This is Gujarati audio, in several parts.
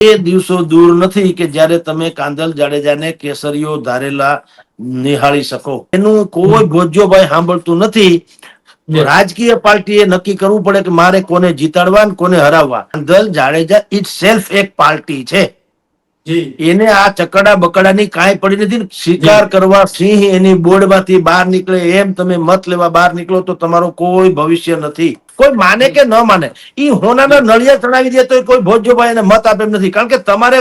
એ દિવસો દૂર નથી કે જ્યારે તમે કાંદલ જાડેજાને કેસરીઓ ધારેલા નિહાળી શકો. એનું કોઈ ભોજ્યોભાઈ સાંભળતું નથી. રાજકીય પાર્ટીએ નક્કી કરવું પડે કે મારે કોને જીતાડવા કોને હરાવવા. કાંદલ જાડેજા ઇટ સેલ્ફ એક પાર્ટી છે. એને આ ચકડા બકડાની કાંઈ પડી નથી શિકાર કરવા સિંહ એની બોર્ડમાંથી બહાર નીકળે એમ તમે મત લેવા બહાર નીકળો તો તમારો કોઈ ભવિષ્ય નથી. કોઈ માને કે ન માને ઈ હોનાના નળિયા ચડાવી દે તો કોઈ ભોજ્યભાઈ એને મત આપે એમ નથી. કારણ કે તમારે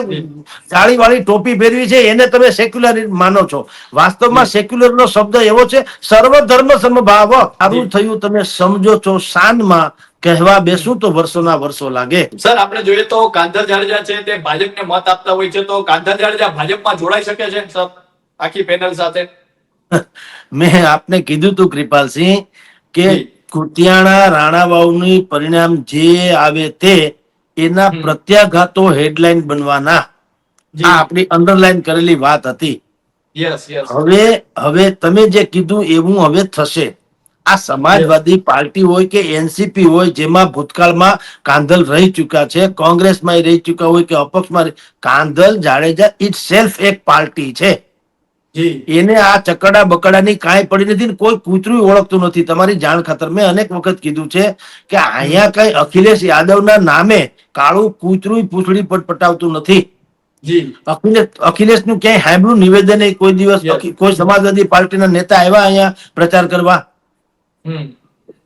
જાળી વાળી ટોપી પહેરવી છે એને તમે સેક્યુલર માનો છો. વાસ્તવમાં સેક્યુલર નો શબ્દ એવો છે સર્વ ધર્મ સમભાવ સારું થયું તમે સમજો છો શાનમાં કહેવા બેસું તો વર્ષોના વર્ષો લાગે. સર આપણે જોઈએ તો કાંધર જાડેજા છે તે ભાજપને મત આપતા હોય છે તો કાંધર જાડેજા ભાજપમાં જોડાઈ શકે છે સર? આખી પેનલ સાથે. મેં આપને કીધું તું કૃપાલસિંહ કે. કુતિયાણા રાણાવાવની પરિણામ જે આવે તે એના પ્રત્યાઘાતો હેડલાઇન બનવાના. આ આપણી અંડરલાઈન કરેલી વાત હતી. હવે હવે તમે જે કીધું એવું હવે થશે. આ સમાજવાદી પાર્ટી હોય કે એનસીપી હોય જેમાં ભૂતકાળમાં કાંધલ રહી ચુક્યા છે કોંગ્રેસમાં રહી ચુક્યા હોય કે અપક્ષમાં કાંધલ જાડેજા ઇટ સેલ્ફ એક પાર્ટી છે. એને આ ચકડા બકડાની કાંઈ પડી નથી કોઈ કૂતરું ઓળખતું નથી. તમારી જાણ ખાતર મેં અનેક વખત કીધું છે કે અહીંયા કઈ અખિલેશ યાદવના નામે કાળું કૂતરું પૂંછડી પટપટાવતું નથી. અખિલેશનું ક્યાંય હાંભળું નિવેદન કોઈ દિવસ કોઈ સમાજવાદી પાર્ટીના નેતા આવ્યા અહીંયા પ્રચાર કરવા?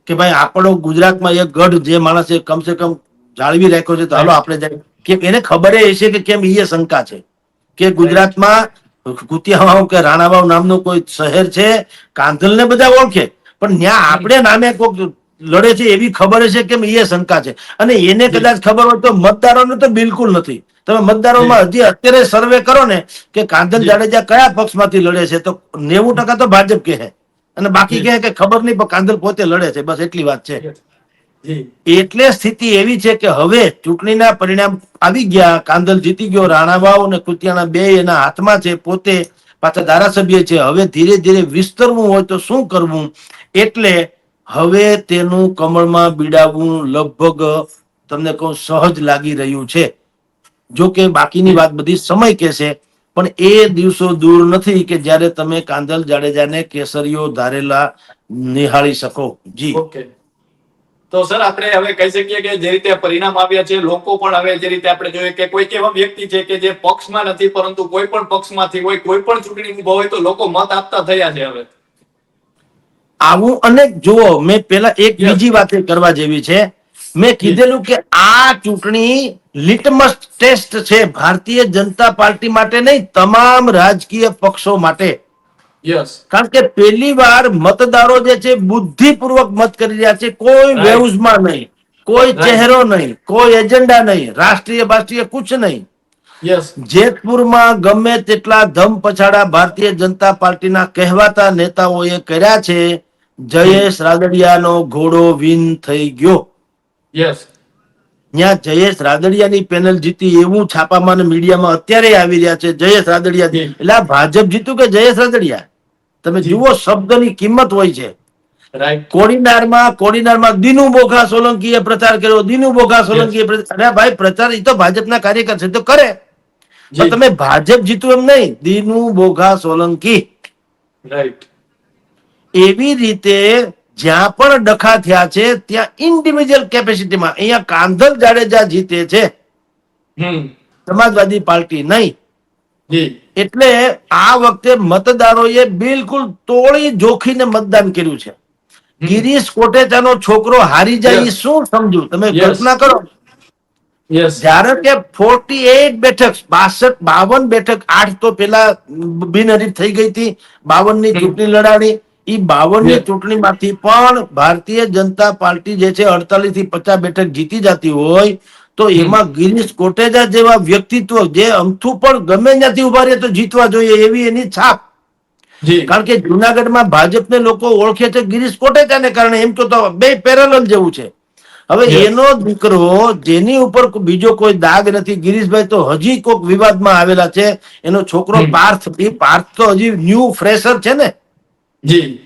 કે ભાઈ આપણો ગુજરાતમાં એક ગઢ જે માણસે કમસે કમ જાળવી રાખ્યો છે તો હાલો આપણે જાય. કે એને ખબર હશે કે કેમ એ શંકા છે. કે ગુજરાતમાં કુતિયાવાવ કે રાણાવાવ નામનું કોઈ શહેર છે? કાંધલ ને બધા ઓળખે. પણ ત્યાં આપણે નામે કોઈક લડે છે એવી ખબર હશે કેમ એ શંકા છે. અને એને કદાચ ખબર હોય તો મતદારોને તો બિલકુલ નથી. તમે મતદારોમાં હજી અત્યારે સર્વે કરો ને કે કાંધલ જાડેજા કયા પક્ષમાંથી લડે છે તો નેવું ટકા તો ભાજપ કહે. અને બાકી કહે કે ખબર નહીં પણ કાંધલ પોતે લડે છે બસ એટલી વાત છે. એટલે સ્થિતિ એવી છે કે હવે ચૂંટણીના પરિણામ આવી ગયા કાંદલ જીતી ગયો રાણાવાવ અને કુતિયાણા બે એના હાથમાં છે પોતે પાછા ધારાસભ્ય છે. હવે ધીરે ધીરે વિસ્તરવું હોય તો શું કરવું? એટલે હવે તેનું કમળમાં બીડાવવું લગભગ તમને કહું સહજ લાગી રહ્યું છે. જો કે બાકીની વાત બધી સમય કહેશે પણ એ દિવસો દૂર નથી કે જ્યારે તમે કાંદલ જાડેજાને કેસરીઓ ધારેલા નિહાળી શકો. જી. ઓકે. તો સર આપણે હવે કહી શકીએ કે જે રીતે પરિણામ આવ્યા છે લોકો પણ હવે જે રીતે આપણે જોઈએ કે કોઈક એવા વ્યક્તિ છે કે જે પક્ષમાં નથી પરંતુ કોઈ પણ પક્ષમાંથી હોય કોઈ પણ ચૂંટણી ઊભા હોય તો લોકો મત આપતા થયા છે હવે. આવું અનેક જુઓ મેં પેલા એક. બીજી વાત કરવા જેવી છે. મેં કીધેલું કે આ ચૂંટણી લિટમસ ટેસ્ટ છે. ભારતીય જનતા પાર્ટી માટે નહીં તમામ રાજકીય પક્ષો માટે. કારણ કે પહેલી વાર મતદારો જે છે બુદ્ધિપૂર્વક મત કરી રહ્યા છે. કોઈ. વેઉઝમાં નહીં. કોઈ ચહેરો નહીં. કોઈ એજન્ડા નહીં. રાષ્ટ્રીય રાષ્ટ્રીય કુછ નહીં. જેતપુરમાં ગમે તેટલા ધમ પછાડા ભારતીય જનતા પાર્ટીના કહેવાતા નેતાઓએ કર્યા છે જયેશ રાદડિયાનો ઘોડો વિન થઈ ગયો. યસ ત્યાં જયેશ રાદડિયાની પેનલ જીતી એવું છાપામાં મીડિયામાં અત્યારે આવી રહ્યા છે જયેશ રાદડિયા. એટલે આ ભાજપ જીતું કે જયેશ રાદડિયા? તમે. જુઓ શબ્દની કિંમત હોય છે. કોડીનારમાં કોડીનારમાં દિનુ બોઘા સોલંકીએ પ્રચાર કર્યો. દિનુ સોલંકીએ પ્રચાર અરે ભાઈ પ્રચાર એ તો ભાજપના કાર્યકર છે તો કરે. પણ તમે ભાજપ જીતું એમ નહીં. દિનુ બોઘા સોલંકી. રાઈટ. એવી રીતે જ્યાં પણ ડખા થયા છે ત્યાં ઇન્ડિવિજ્યુઅલ કેપેસિટીમાં અહીંયા કાંધલ જાડેજા જીતે છે. સમાજવાદી પાર્ટી નહીં. એટલે આ વખતે મતદારોએ બિલકુલ તોડી જોખીને મતદાન કર્યું છે. ગિરીશ કોટેચાનો છોકરો હારી જાય શું સમજુ? તમે કલ્પના કરો. જ્યારે કે ફોર્ટી એટ બેઠક બાસઠ બાવન બેઠક આઠ તો પેલા બિનહરીફ થઈ ગઈ હતી બાવનની ચૂંટણી લડાણી. ઈ બાવનની ચૂંટણી ચૂંટણીમાંથી પણ ભારતીય જનતા પાર્ટી જે છે અડતાલીસથી પચાસ બેઠક જીતી જતી હોય તો એમાં ગિરીશ કોટેજા જેવા વ્યક્તિત્વ જે અમથું પણ ગમે ત્યાંથી ઊભા રહે તો જીતવા જોઈએ એવી એની છાપ. કારણ કે જુનાગઢમાં ભાજપને લોકો ઓળખે છે ગિરીશ કોટેચાને કારણે એમ તો બે પેરેલલ જેવું છે. હવે. એનો દીકરો જેની ઉપર બીજો કોઈ દાગ નથી. ગિરીશભાઈ તો હજી કોઈક વિવાદમાં આવેલા છે. એનો છોકરો પાર્થ પાર્થ તો હજી ન્યૂ ફ્રેશર છે ને. જી.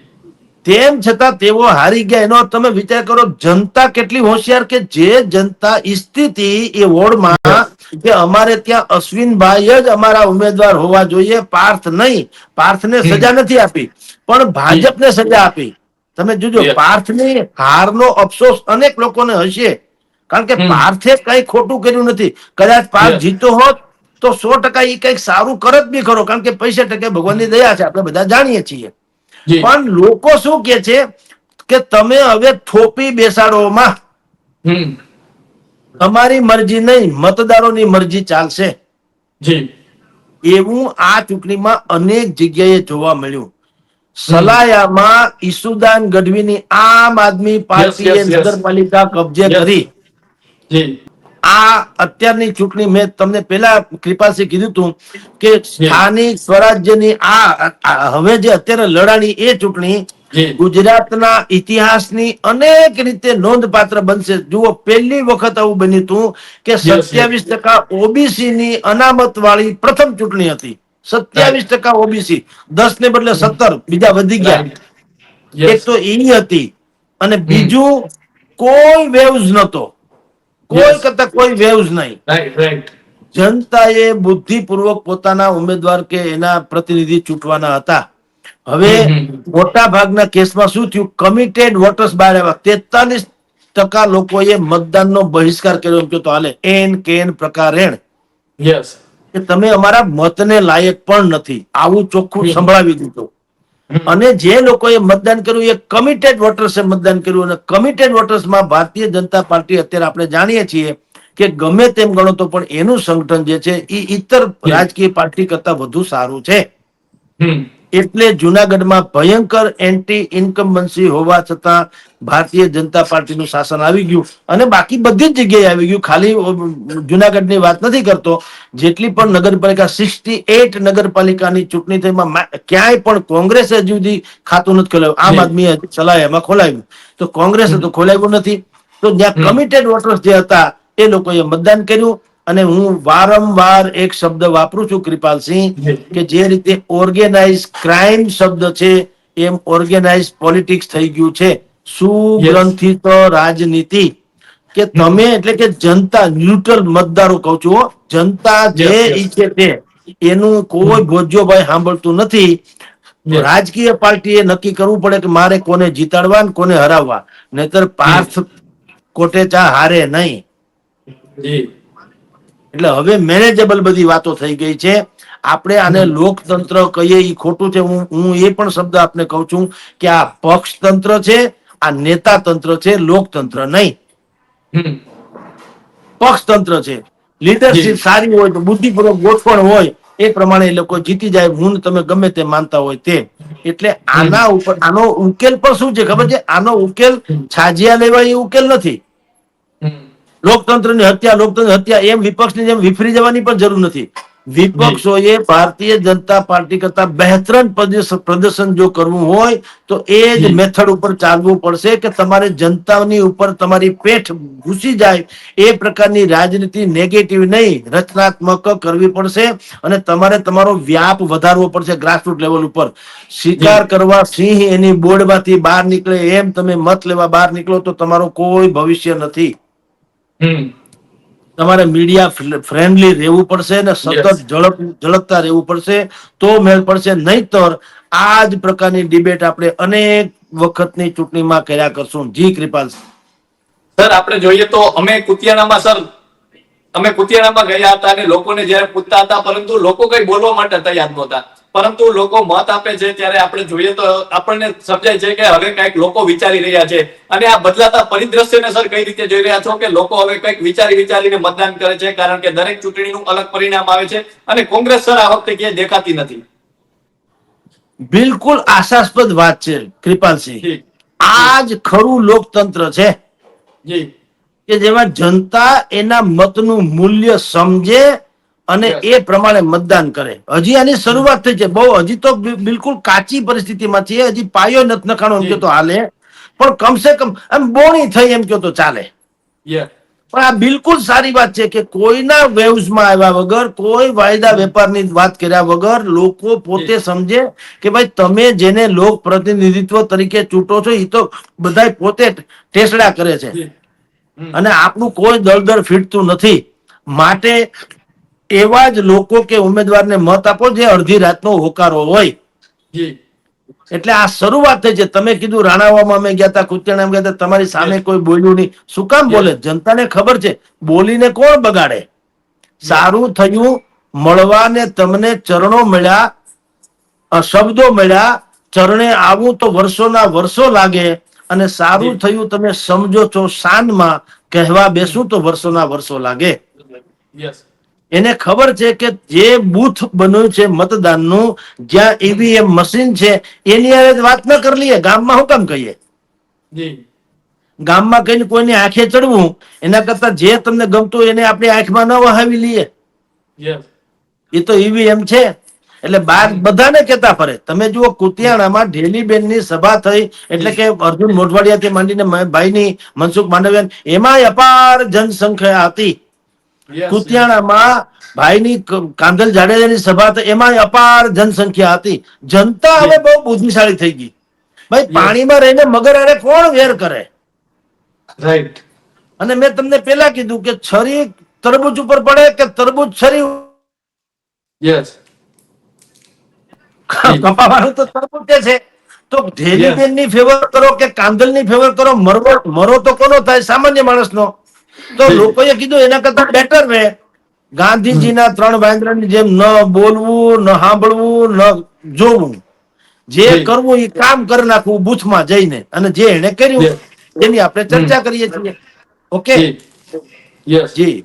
તેમ છતાં તેઓ હારી ગયા. એનો તમે વિચાર કરો જનતા કેટલી હોશિયાર કે જે જનતા સ્થિતિ એ વોર્ડમાં કે અમારે ત્યાં અશ્વિનભાઈ જ અમારા ઉમેદવાર હોવા જોઈએ પાર્થ નહીં. પાર્થને. સજા નથી આપી પણ ભાજપને સજા આપી. તમે જોજો. પાર્થની હારનો અફસોસ અનેક લોકોને હશે. કારણ કે પાર્થે કઈ ખોટું કર્યું નથી. કદાચ પાર્થ. જીતો હોત તો સો ટકા એ કંઈક સારું કરત બી ખરો. કારણ કે પૈસા ટકે ભગવાનની દયા છે. આપણે બધા જાણીએ છીએ. પણ લોકો શું કે છે કે તમે હવે થોપી બેસાડોમાં તમારી મરજી નહીં મતદારોની મરજી ચાલશે. એવું આ ચૂંટણીમાં અનેક જગ્યાએ જોવા મળ્યું. સલાયામાં ઈસુદાન ગઢવીની આમ આદમી પાર્ટીએ. નગરપાલિકા કબજે કરી. આ અત્યારની ચૂંટણી મેં તમને પેલા કૃપાલસિંહ કીધું હતું કે સ્થાનિક સ્વરાજ્યની આ આ હવે જે અત્યારે લડાણી એ ચૂંટણી ગુજરાતના ઇતિહાસની અનેક રીતે નોંધપાત્ર બનશે. જુઓ પહેલી વખત આવું બન્યું હતું કે સત્યાવીસ ટકા ઓબીસી ની અનામત વાળી પ્રથમ ચૂંટણી હતી. સત્યાવીસ ટકા ઓબીસી. દસ ને બદલે સત્તર. બીજા વધી ગયા. એક તો એ હતી. અને બીજું કોઈ વેવ્સ નતો કોઈ કરતા કોઈ વેવ્સ નહીં. Right, right. જનતાએ બુદ્ધિપૂર્વક પોતાના ઉમેદવાર કે એના પ્રતિનિધિ ચૂંટવાના હતા. હવે મોટા ભાગના કેસમાં શું થયું? કમિટેડ વોટર્સ બહાર આવ્યા. તેતાલીસ ટકા લોકોએ મતદાનનો બહિષ્કાર કર્યો. એમ કે તો હાલે. એન કેન પ્રકારેણ યસ કે તમે અમારા મતને લાયક પણ નથી. આવું ચોખ્ખું સંભળાવી દીધું. અને જે લોકોએ મતદાન કર્યું એ કમિટેડ વોટર્સે મતદાન કર્યું. અને કમિટેડ વોટર્સમાં ભારતીય જનતા પાર્ટી અત્યારે આપણે જાણીએ છીએ કે ગમે તેમ ગણો તો પણ એનું સંગઠન જે છે એ ઇતર રાજકીય પાર્ટી કરતા વધુ સારું છે. એટલે જુનાગઢમાં ભયંકર એન્ટી ઇન્કમ્બન્સી હોવા છતાં ભારતીય જનતા પાર્ટીનું શાસન આવી ગયું અને બાકી બધી જ જગ્યાએ આવી ગયું. ખાલી જુનાગઢની વાત નથી કરતો. જેટલી પણ નગરપાલિકા સિક્સટી એટ નગરપાલિકાની ચૂંટણી થઈમાં ક્યાંય પણ કોંગ્રેસે હજુ સુધી ખાતું નથી ખોલાવ્યું આમ જી. આદમીએ સલાહ ખોલાવ્યું તો કોંગ્રેસે તો ખોલાવ્યું નથી. તો જ્યાં. કમિટેડ વોટર્સ જે હતા એ લોકોએ મતદાન કર્યું. અને હું વારંવાર એક શબ્દ વાપરું છું કૃપાલસિંહ. કે જે રીતે ઓર્ગેનાઇઝ ક્રાઇમ શબ્દ છે એમ ઓર્ગેનાઇઝ પોલિટિક્સ થઈ ગયું છે. સુગ્રંથિત રાજનીતિ. કે તમે એટલે કે જનતા ન્યુટ્રલ મતદારો કહું છું જનતા જે. ઈચ્છે તે એનું કોઈ ભોજ્યોભાઈ સાંભળતું નથી. રાજકીય પાર્ટીએ નક્કી કરવું પડે કે મારે કોને જીતાડવા ને કોને હરાવવા. નહીતર પાર્થ કોટેચા હારે નહીં. જી. એટલે હવે મેનેજેબલ બધી વાતો થઈ ગઈ છે. આપણે આને લોકતંત્ર કહીએ એ ખોટું છે. હું હું એ પણ શબ્દ આપને કહું છું કે આ પક્ષ તંત્ર છે આ નેતા તંત્ર છે લોકતંત્ર નહીં. પક્ષતંત્ર પક્ષ તંત્ર છે લીડરશીપ સારી હોય તો બુદ્ધિપૂર્વક ગોઠવણ હોય એ પ્રમાણે એ લોકો જીતી જાય હું તમે ગમે તે માનતા હોય તે. એટલે આના ઉપર આનો ઉકેલ પણ શું છે ખબર છે? આનો ઉકેલ છાજિયા લેવા એ ઉકેલ નથી. લોકતંત્રની હત્યા લોકતંત્ર હત્યા એમ વિપક્ષની જેમ વિફરી જવાની પણ જરૂર નથી. વિપક્ષોએ ભારતીય જનતા પાર્ટી કરતા બહેતરન પ્રદર્શન જો કરવું હોય તો એ જ મેથડ ઉપર ચાલવું પડશે કે તમારે જનતાની ઉપર તમારી પેઠ ઘૂસી જાય એ પ્રકારની રાજનીતિ નેગેટિવ નહીં રચનાત્મક કરવી પડશે અને તમારે તમારો વ્યાપ વધારવો પડશે ગ્રાસરૂટ લેવલ ઉપર. શિકાર કરવા સિંહ એની બોર્ડમાંથી બહાર નીકળે એમ તમે મત લેવા બહાર નીકળો તો તમારો કોઈ ભવિષ્ય નથી. તમારે મીડિયા ફ્રેન્ડલી રહેવું પડશે ને સતત. ઝડપ ઝડપતા રહેવું પડશે તો મેળ પડશે. નહીતર આ જ પ્રકારની ડિબેટ આપણે અનેક વખતની ચૂંટણીમાં કર્યા કરશું. જી કૃપાલ સર આપણે જોઈએ તો અમે કુતિયાણામાં સર અમે કુતિયાણામાં ગયા હતા અને લોકોને જ્યારે પૂછતા હતા પરંતુ લોકો કઈ બોલવા માટે તૈયાર નહોતા. પરંતુ લોકો મત આપે છે ત્યારે આપણે જોઈએ તો આપણને સમજાય છે કે હવે કંઈક લોકો વિચારી રહ્યા છે. અને આ બદલાતા પરિદ્રશ્યને સર કઈ રીતે જોઈ રહ્યા છો કે લોકો હવે કંઈક વિચારી વિચારીને મતદાન કરે છે કારણ કે દરેક ચૂંટણીનું અલગ પરિણામ આવે છે અને કોંગ્રેસ સર આ વખતે ક્યાંય દેખાતી નથી. બિલકુલ આશાસ્પદ વાત છે કૃપાલસિંહ. આ જ ખરું લોકતંત્ર છે કે જેમાં જનતા એના મતનું મૂલ્ય સમજે અને એ પ્રમાણે મતદાન કરે. હજી આની શરૂઆત થઈ છે. બહુ હજી તો બિલકુલ કાચી પરિસ્થિતિમાં છે હજી પાયો નથી નખાણો એમ. તો હાલે. પણ કમસે કમ એમ બોણી થઈ એમ તો ચાલે. પણ આ બિલકુલ સારી વાત છે કે કોઈના વેવ્સમાં આવ્યા વગર કોઈ વાયદા વેપારની વાત કર્યા વગર લોકો પોતે સમજે કે ભાઈ તમે જેને લોક પ્રતિનિધિત્વ તરીકે ચૂંટો છો એ તો બધા પોતે ટેસડા કરે છે. અને આપણું કોઈ દળદળ ફીટતું નથી. માટે એવા જ લોકો કે ઉમેદવારને મત આપો જે અડધી રાતનો હોકારો હોય. એટલે આ શરૂઆત થઈ છે. તમે કીધું રાણાવામાં અમે ગયા હતા કુતિયાણામાં ગયા હતા. તમારી સામે કોઈ બોલ્યું નહીં. શું કામ બોલે? જનતાને ખબર છે. બોલીને કોણ બગાડે? સારું થયું. મળવાને તમને ચરણો મળ્યા શબ્દો મળ્યા. ચરણે આવું તો વર્ષોના વર્ષો લાગે. અને સારું થયું તમે સમજો છો શાનમાં કહેવા બેસું તો વર્ષોના વર્ષો લાગે. યસ એને ખબર છે કે જે બૂથ બન્યું છે મતદાનનું જ્યાં ઈવીએમ મશીન છે એની હારે વાત ન કરી લઈએ. ગામમાં હું કામ કહીએ ગામમાં કહીને કોઈની આંખે ચડવું એના કરતા જે તમને ગમતું એને આપણી આંખમાં ન વહાવી લઈએ. એ તો ઈવીએમ છે. એટલે બાર બધાને કેતા ફરે. તમે જુઓ કુતિયાણામાં ઢેલીબેનની સભા થઈ એટલે કે અર્જુન મોઢવાડિયાથી માંડીને ભાઈ ભાઈની મનસુખ માંડવિયા એમાંય અપાર જનસંખ્યા હતી. કુતિયાણામાં ભાઈની કાંધલ જાડેજાની સભા થઈ એમાં અપાર જનસંખ્યા હતી. જનતા હવે બહુ બુદ્ધિશાળી થઈ ગઈ. ભાઈ પાણીમાં રહીને મગર અરે કોણ વેર કરે? રાઈટ અને મેં તમને પેલા કીધું કે છરી તરબૂચ ઉપર પડે કે તરબૂચ છરી યસ કપાવાનું તો તરબૂચે છે. તો ઢેલીબેનની ફેવર કરો કે કાંદલની ફેવર કરો મરવો મરો તો કોનો થાય? સામાન્ય માણસનો. તો. લોકોએ કીધું એના કરતા બેટર રે ગાંધીજીના ત્રણ વાંદરાની જેમ ન બોલવું ન સાંભળવું ન જોવું. જે કરવું એ કામ કરી નાખવું બુથમાં જઈને. અને જે એને કર્યું એની આપણે ચર્ચા કરીએ છીએ. ઓકે? યસ. જી.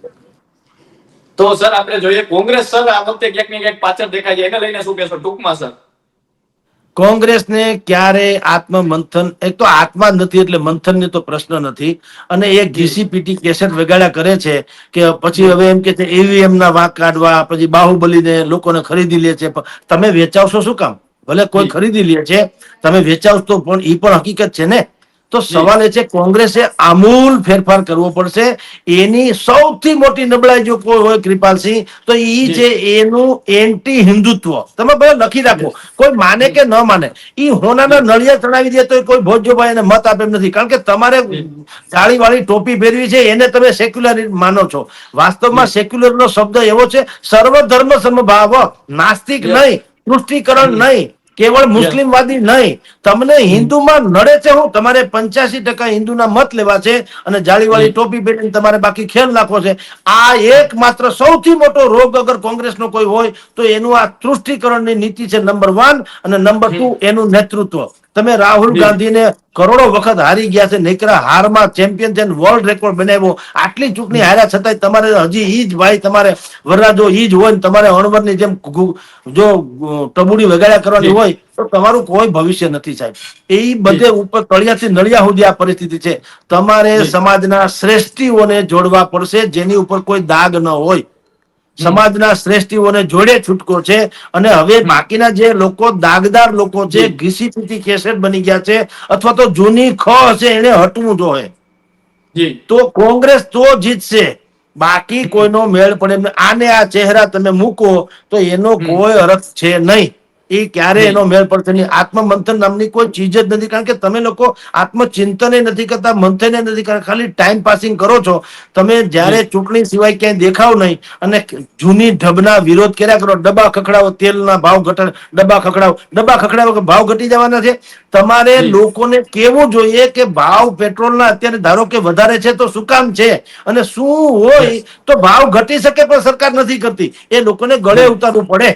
તો સર આપણે જોઈએ કોંગ્રેસ સર આ વખતે ક્યાંક ને ક્યાંક પાછળ દેખાય છે. એને લઈને શું કહેશો? ટૂંકમાં સર. કોંગ્રેસને ક્યારે આત્મમંથન એક તો આત્મા નથી એટલે મંથન તો પ્રશ્ન નથી. અને એ જીસીપીટી કેસેટ વગાડ્યા કરે છે કે પછી હવે એમ કે છે ઈવીએમ ના વાંક કાઢવા પછી બાહુબલીને લોકોને ખરીદી લે છે. તમે વેચાવશો શું કામ? ભલે કોઈ ખરીદી લે છે તમે વેચાવશો પણ એ પણ હકીકત છે ને? તો સવાલ એ છે કોંગ્રેસે આમૂલ ફેરફાર કરવો પડશે? એની સૌથી મોટી નબળાઈ જો કોઈ હોય કૃપાલસિંહ તો એ છે એનું એન્ટી હિન્દુત્વ તમે બધા લખી રાખો કોઈ માને કે ન માને એ હોનાના નળિયા ચડાવી દે તો કોઈ ભોજોભાઈ એને મત આપે એમ નથી. કારણ કે તમારે જાળી વાળી ટોપી પહેરવી છે એને તમે સેક્યુલર માનો છો. વાસ્તવમાં સેક્યુલર નો શબ્દ એવો છે સર્વધર્મ સમભાવ નાસ્તિક નહીં તૃષ્ટિકરણ નહીં કેવળ મુસ્લિમવાદી નહીં. તમને હિન્દુમાં નડે છે હું તમારે પંચ્યાસી ટકા હિન્દુના મત લેવા છે અને જાળીવાળી ટોપી પહેરીને તમારે બાકી ખેલ નાખવો છે. આ એક માત્ર સૌથી મોટો રોગ અગર કોંગ્રેસનો કોઈ હોય તો એનું આ તૃષ્ટિકરણની નીતિ છે નંબર વન અને નંબર ટુ એનું નેતૃત્વ. તમે રાહુલ. ગાંધીને કરોડો વખત હારી ગયા છે નેકરા હારમાં ચેમ્પિયન છે વર્લ્ડ રેકોર્ડ બનાવ્યો. આટલી ચૂંટણી હાર્યા છતાંય તમારે હજી ઈ જ ભાઈ તમારે વરરાજો ઈ જ હોય ને તમારે અણવરની જેમ જો ટબુડી વગાડ્યા કરવાની હોય તો તમારું કોઈ ભવિષ્ય નથી સાહેબ. એ બધે ઉપર તળિયાથી નળિયા સુધી આ પરિસ્થિતિ છે. તમારે સમાજના શ્રેષ્ઠીઓને જોડવા પડશે જેની ઉપર કોઈ દાગ ન હોય. સમાજના શ્રેષ્ઠીઓને જોડે છૂટકો છે અને હવે બાકીના જે લોકો દાગદાર લોકો છે ઘીસી પીટી કેસેટ બની ગયા છે અથવા તો જૂની ખ હશે એને હટવું જોઈએ. તો કોંગ્રેસ તો જીતશે. બાકી કોઈનો મેળ પડે આને આ ચહેરા તમે મૂકો તો એનો કોઈ અર્થ છે નહીં. એ ક્યારે એનો મેળ પડશે નહીં. આત્મમંથન નામની કોઈ ચીજ જ નથી. કારણ કે તમે લોકો આત્મચિંતન નથી કરતા મંથન નથી કરતા. ખાલી ટાઈમ પાસિંગ કરો છો. તમે જ્યારે ચૂંટણી સિવાય ક્યાંય દેખાવ નહીં અને જૂની ઢબના વિરોધ કર્યા કરો. ડબ્બા ખખડાવો તેલના ભાવ ઘટાડ ડબ્બા ખખડાવો. ડબ્બા ખખડાવો કે ભાવ ઘટી જવાના છે? તમારે લોકોને કેવું જોઈએ કે ભાવ પેટ્રોલના અત્યારે ધારો કે વધારે છે તો શું કામ છે? અને શું હોય તો ભાવ ઘટી શકે પણ સરકાર નથી કરતી. એ લોકોને ગળે ઉતારવું પડે.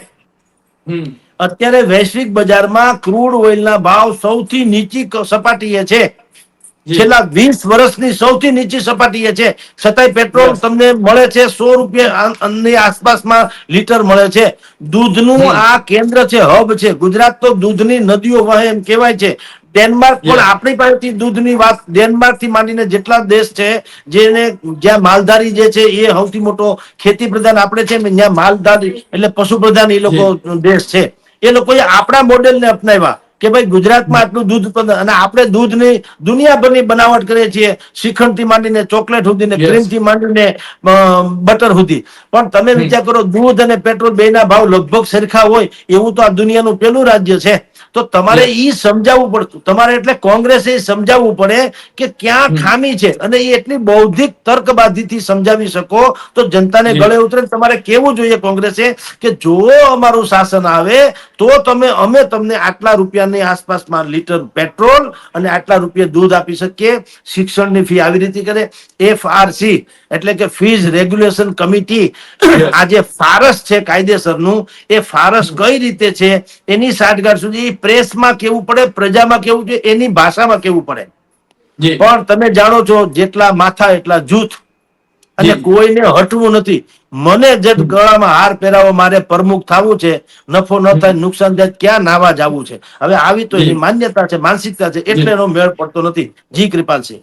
હમ. અત્યારે વૈશ્વિક બજારમાં ક્રૂડ ઓઇલના ભાવ સૌથી નીચી સપાટીએ છે. છેલ્લા વીસ વર્ષની સૌથી નીચી સપાટીએ છે. છતાંય પેટ્રોલ તમને મળે છે સો રૂપિયા આસપાસમાં લીટર મળે છે. દૂધનું આ કેન્દ્ર છે હબ છે. ગુજરાત તો દૂધની નદીઓ વહે એમ કહેવાય છે. ડેનમાર્ક પણ આપણી પાસેથી દૂધની વાત ડેનમાર્કથી માંડીને જેટલા દેશ છે જેને જ્યાં માલધારી જે છે એ સૌથી મોટો ખેતી પ્રધાન આપણે છે જ્યાં માલધારી એટલે પશુ પ્રધાન એ લોકો દેશ છે. એ લોકોએ આપણા મોડેલને અપનાવ્યા કે ભાઈ ગુજરાતમાં આટલું દૂધ ઉત્પાદન અને આપણે દૂધની દુનિયાભરની બનાવટ કરીએ છીએ શ્રીખંડથી માંડીને ચોકલેટ સુધી ને Yes. ક્રીમથી માંડીને બટર સુધી પણ તમે વિચાર કરો દૂધ અને પેટ્રોલ બે ના ભાવ લગભગ સરખા હોય એવું તો આ દુનિયાનું પેલું રાજ્ય છે. તો તમારે ઈ સમજાવવું પડતું. તમારે એટલે કોંગ્રેસે સમજાવવું પડે કે ક્યાં ખામી છે અને એ એટલી બૌદ્ધિક તર્કબાધીથી સમજાવી શકો. તો જનતાને ગળે ઉતરે તમારે કેવું જોઈએ કોંગ્રેસે કે જો અમારું શાસન આવે તો તમે અમે તમને આટલા રૂપિયાની આસપાસમાં લીટર પેટ્રોલ અને આટલા રૂપિયા દૂધ આપી શકીએ. શિક્ષણની ફી આવી રીતે કરે. એફઆરસી એટલે કે ફીઝ રેગ્યુલેશન કમિટી આજે આ જે ફારસ છે કાયદેસરનું એ ફારસ કઈ રીતે છે એની સાઠગાઠ સુધી પ્રેસમાં કેવું પડે પ્રજામાં કેવું છે એની ભાષામાં કેવું પડે. પણ તમે જાણો છો જેટલા માથા એટલા જૂથ અને કોઈને હટવું નથી. મને જે ગળામાં હાર પહેરાવો મારે પ્રમુખ થવું છે નફો ન થાય નુકસાન થાય ક્યાં નાવા જવું છે? હવે આવી તો એની માન્યતા છે માનસિકતા છે એટલે એનો મેળ પડતો નથી. જી કૃપાલસિંહ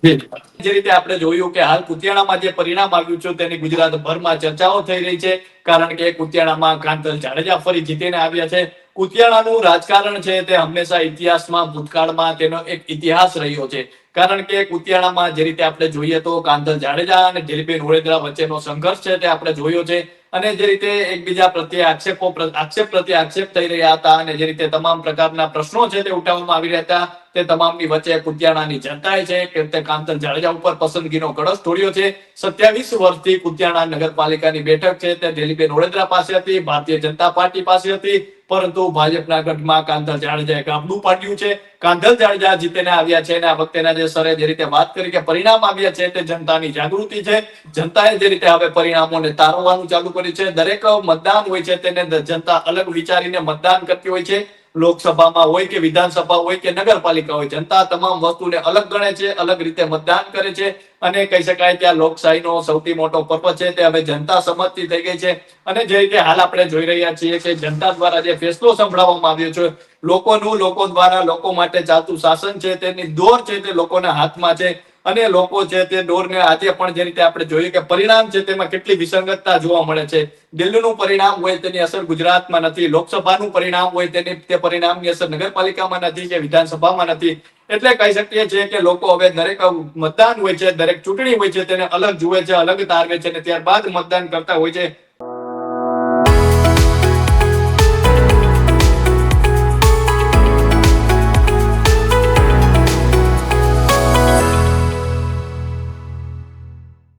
જે રીતે આપણે જોયું કે હાલ કુતિયાણામાં જે પરિણામ આવ્યું છે તેની ગુજરાતભરમાં ચર્ચાઓ થઈ રહી છે કારણ કે કુતિયાણામાં કાંતલ જાડેજા ફરી જીતીને આવ્યા છે. કુતિયાણાનું રાજકારણ છે તે હંમેશા ઇતિહાસમાં ભૂતકાળમાં તેનો એક ઇતિહાસ રહ્યો છે. કારણ કે કુતિયાણામાં જે રીતે આપણે જોઈએ તો કાંધલ જાડેજા અને દિલીપેન હોળેદરા વચ્ચેનો સંઘર્ષ છે તે આપણે જોયો છે. અને જે રીતે એકબીજા પ્રત્યે આક્ષેપો આક્ષેપ પ્રત્યે આક્ષેપ થઈ રહ્યા હતા અને જે રીતે તમામ પ્રકારના પ્રશ્નો છે તે ઉઠાવવામાં આવી રહ્યા હતા. તે તમામની વચ્ચે કુતિયાણાની જનતાએ છે, કે તે જાડેજા ઉપર પસંદગીનો કળશ ઢોળ્યો છે. સત્યાવીસ વર્ષથી કુતિયાણા નગરપાલિકાની બેઠક છે, તે દિલીપેન વડોદરા પાસે હતી, ભારતીય જનતા પાર્ટી પાસે હતી, પરંતુ ભાજપના ગઢમાં કાંધલ જાડેજાએ ગાબડું પાડ્યું છે. કાંધલ જાડેજા જીતીને આવ્યા છે અને આ વખતેના જે સરે જે રીતે વાત કરી કે પરિણામ આવ્યા છે તે જનતાની જાગૃતિ છે. જનતાએ જે રીતે હવે પરિણામોને તારવવાનું ચાલુ કર્યું છે. દરેક મતદાન હોય છે, તેને જનતા અલગ વિચારીને મતદાન કરતી હોય છે. લોકસભામાં હોય કે વિધાનસભા હોય કે નગરપાલિકા હોય, જનતા તમામ વસ્તુને અલગ ગણે છે, અલગ રીતે મતદાન કરે છે અને કહી શકાય આ લોકશાહીનો સૌથી મોટો પર્વ છે તે હવે જનતા સમજતી થઈ ગઈ છે. અને જે રીતે હાલ આપણે જોઈ રહ્યા છીએ કે જનતા દ્વારા જે ફેસલો સંભળાવવામાં આવ્યો છે, લોકોનું, લોકો દ્વારા લોકો માટે ચાલતું શાસન છે, તેની દોર છે તે લોકોના હાથમાં છે. અને લોકો છે તે દોરને આજે પણ જે રીતે આપણે જોઈએ કે પરિણામ છે તેમાં કેટલી વિસંગતતા જોવા મળે છે. દિલ્હીનું પરિણામ હોય તેની અસર ગુજરાતમાં નથી, લોકસભાનું પરિણામ હોય તેની તે પરિણામની અસર નગરપાલિકામાં નથી કે વિધાનસભામાં નથી. એટલે કહી શકીએ છીએ કે લોકો હવે દરેક મતદાન હોય છે, દરેક ચૂંટણી હોય છે, તેને અલગ જુએ છે, અલગ તારવે છે અને ત્યારબાદ મતદાન કરતા હોય છે.